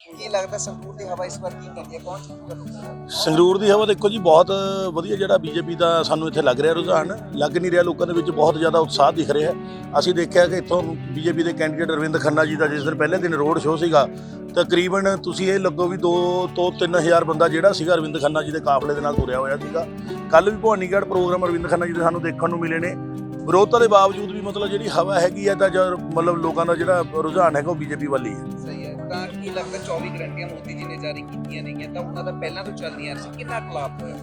ਕੀ ਲੱਗਦਾ ਸੰਗਰੂਰ ਦੀ ਹਵਾ ਇਸ ਵਾਰ ਕੀ ਕਹਿੰਦੀ ਹੈ? ਕੌਣ ਜਿੱਤੂਗਾ ਲੋਕਾਂ? ਸੰਗਰੂਰ ਦੀ ਹਵਾ ਦੇਖੋ ਜੀ, ਬਹੁਤ ਵਧੀਆ ਜਿਹੜਾ ਬੀਜੇਪੀ ਦਾ ਸਾਨੂੰ ਇੱਥੇ ਲੱਗ ਰਿਹਾ ਰੁਝਾਨ, ਲੱਗ ਨਹੀਂ ਰਿਹਾ ਲੋਕਾਂ ਦੇ ਵਿੱਚ, ਬਹੁਤ ਜ਼ਿਆਦਾ ਉਤਸ਼ਾਹ ਦਿਖ ਰਿਹਾ ਅਸੀਂ ਦੇਖਿਆ ਕਿ ਇੱਥੋਂ ਬੀਜੇਪੀ ਦੇ ਕੈਂਡੀਡੇਟ ਅਰਵਿੰਦ ਖੰਨਾ ਜੀ ਦਾ ਜਿਸ ਦਿਨ ਪਹਿਲੇ ਦਿਨ ਰੋਡ ਸ਼ੋਅ ਸੀਗਾ, ਤਕਰੀਬਨ ਤੁਸੀਂ ਇਹ ਲੱਗੋ ਵੀ 2 ਤੋਂ 3000 ਬੰਦਾ ਜਿਹੜਾ ਸੀਗਾ ਅਰਵਿੰਦ ਖੰਨਾ ਜੀ ਦੇ ਕਾਫਲੇ ਦੇ ਨਾਲ ਤੁਰਿਆ ਹੋਇਆ ਸੀਗਾ। ਕੱਲ ਵੀ ਭਵਾਨੀਗੜ੍ਹ ਪ੍ਰੋਗਰਾਮ ਅਰਵਿੰਦ ਖੰਨਾ ਜੀ ਦੇ ਸਾਨੂੰ ਦੇਖਣ ਨੂੰ ਮਿਲੇ ਨੇ। ਵਿਰੋਧਤਾ ਦੇ ਬਾਵਜੂਦ ਵੀ ਮਤਲਬ ਜਿਹੜੀ ਹਵਾ ਹੈਗੀ ਹੈ ਤਾਂ ਜਦ ਮਤਲਬ ਲੋਕਾਂ ਦਾ ਜਿਹੜਾ ਰੁਝਾਨ ਹੈਗਾ ਉਹ ਬੀਜੇਪੀ ਵੱਲ ਹੀ ਹੈ। ਤਾਂ ਕੀ ਲੱਗਦਾ 24 ਗਰੰਟੀਆਂ ਮੋਦੀ ਜੀ ਨੇ ਜਾਰੀ ਕੀਤੀਆਂ ਨੇਗੀਆਂ, ਤਾਂ ਉਹਨਾਂ ਦਾ ਪਹਿਲਾਂ ਤੋਂ ਚੱਲ ਸੀ, ਕਿੰਨਾ ਖਿਲਾਫ ਹੋਇਆ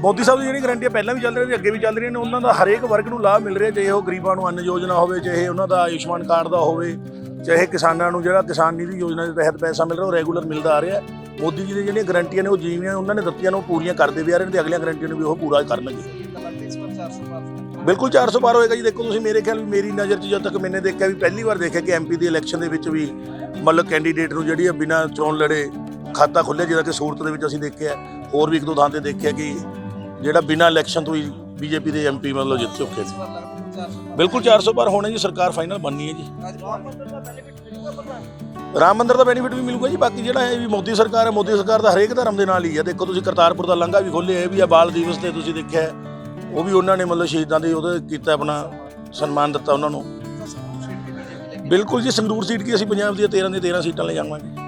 ਮੋਦੀ ਸਾਹਿਬ ਦੀ ਜਿਹੜੀ ਗਰੰਟੀਆਂ ਪਹਿਲਾਂ ਵੀ ਚੱਲ ਰਹੀਆਂ ਨੇ ਅੱਗੇ ਵੀ ਚੱਲ ਰਹੀਆਂ ਨੇ, ਉਹਨਾਂ ਦਾ ਹਰੇਕ ਵਰਗ ਨੂੰ ਲਾਭ ਮਿਲ ਰਿਹਾ, ਚਾਹੇ ਉਹ ਗਰੀਬਾਂ ਨੂੰ ਅੰਨ ਯੋਜਨਾ ਹੋਵੇ, ਚਾਹੇ ਉਹਨਾਂ ਦਾ ਆਯੁਸ਼ਮਾਨ ਕਾਰਡ ਦਾ ਹੋਵੇ, ਚਾਹੇ ਕਿਸਾਨਾਂ ਨੂੰ ਜਿਹੜਾ ਕਿਸਾਨ ਨਿਧੀ ਯੋਜਨਾ ਦੇ ਤਹਿਤ ਪੈਸਾ ਮਿਲ ਰਿਹਾ, ਉਹ ਰੈਗੂਲਰ ਮਿਲਦਾ ਆ ਰਿਹਾ ਮੋਦੀ ਜੀ ਦੀਆਂ ਜਿਹੜੀਆਂ ਗਰੰਟੀਆਂ ਨੇ, ਉਹ ਜਿਵੇਂ ਉਹਨਾਂ ਨੇ ਦਿੱਤੀਆਂ ਨੇ, ਉਹ ਪੂਰੀਆਂ ਕਰਦੇ ਵੀ ਆ ਰਹੇ ਨੇ ਤੇ ਅਗਲੀਆਂ ਗਰੰਟੀਆਂ ਨੂੰ ਵੀ ਉਹ ਪੂਰਾ ਕਰਨਗੇ ਤਾਂ ਲੱਗਦਾ ਇਸ ਵਾਰ 400 ਪਾਰ ਹੋਊਗਾ। ਬਿਲਕੁਲ 400 ਪਾਰ ਹੋਏਗਾ ਜੀ, ਦੇਖੋ ਤੁਸੀਂ ਮੇਰੇ ਖਿਆਲ ਵੀ ਮੇਰੀ ਨਜ਼ਰ 'ਚ ਜਦ ਤੱਕ ਮੈਨੇ ਦੇਖਿਆ ਵੀ ਪਹਿਲੀ ਵਾਰ ਦੇਖਿਆ ਕਿ ਐਮਪੀ ਦੀ ਇਲੈਕਸ਼ਨ ਦੇ ਵਿੱਚ ਵੀ ਮਤਲਬ ਕੈਂਡੀਡੇਟ ਨੂੰ ਜਿਹੜੀ ਹੈ ਬਿਨਾਂ ਚੋਣ ਲੜੇ ਖਾਤਾ ਖੁੱਲਿਆ ਜਿਹਦਾ ਕਿ ਸੂਰਤ ਦੇ ਵਿੱਚ ਅਸੀਂ ਦੇਖਿਆ, ਹੋਰ ਵੀ ਇੱਕ ਦੋ ਥਾਂ ਤੇ ਦੇਖਿਆ ਕਿ ਜਿਹੜਾ ਬਿਨਾਂ ਇਲੈਕਸ਼ਨ ਤੋਂ ਹੀ ਬੀਜੇਪੀ ਦੇ ਐਮਪੀ ਮਤਲਬ ਜਿੱਤ ਚੁੱਕੇ ਇਸ ਨੇ ਵਾਰ ਲੱਗਦਾ 400 ਬਿਲਕੁਲ 400 ਪਾਰ ਹੋਣੇ ਜੀ, ਸਰਕਾਰ ਫਾਈਨਲ ਬਣਨੀ ਹੈ ਜੀ। ਰਾਮ ਮੰਦਰ ਦਾ ਬੈਨੀਫਿਟ ਵੀ ਮਿਲੂਗਾ ਜੀ, ਬਾਕੀ ਜਿਹੜਾ ਇਹ ਵੀ ਮੋਦੀ ਸਰਕਾਰ ਹੈ, ਮੋਦੀ ਸਰਕਾਰ ਦਾ ਹਰੇਕ ਧਰਮ ਦੇ ਨਾਲ ਹੀ ਹੈ। ਦੇਖੋ ਤੁਸੀਂ ਕਰਤਾਰਪੁਰ ਦਾ ਲੰਘਾ ਵੀ ਖੋਲ੍ਹਿਆ, ਇਹ ਵੀ ਆ ਬਾਲ ਦਿਵਸ ਤੇ ਤੁਸੀਂ ਦੇਖਿਆ, ਉਹ ਵੀ ਉਹਨਾਂ ਨੇ ਮਤਲਬ ਸ਼ਹੀਦਾਂ ਦੇ ਉਹਦੇ ਕੀਤਾ ਆਪਣਾ ਸਨਮਾਨ ਦਿੱਤਾ ਉਹਨਾਂ ਨੂੰ। ਬਿਲਕੁਲ ਜੀ ਸੰਗਰੂਰ ਸੀਟ ਕੀ ਅਸੀਂ ਪੰਜਾਬ ਦੀਆਂ 13 ਦੀਆਂ 13 ਸੀਟਾਂ ਲੈ ਜਾਵਾਂਗੇ।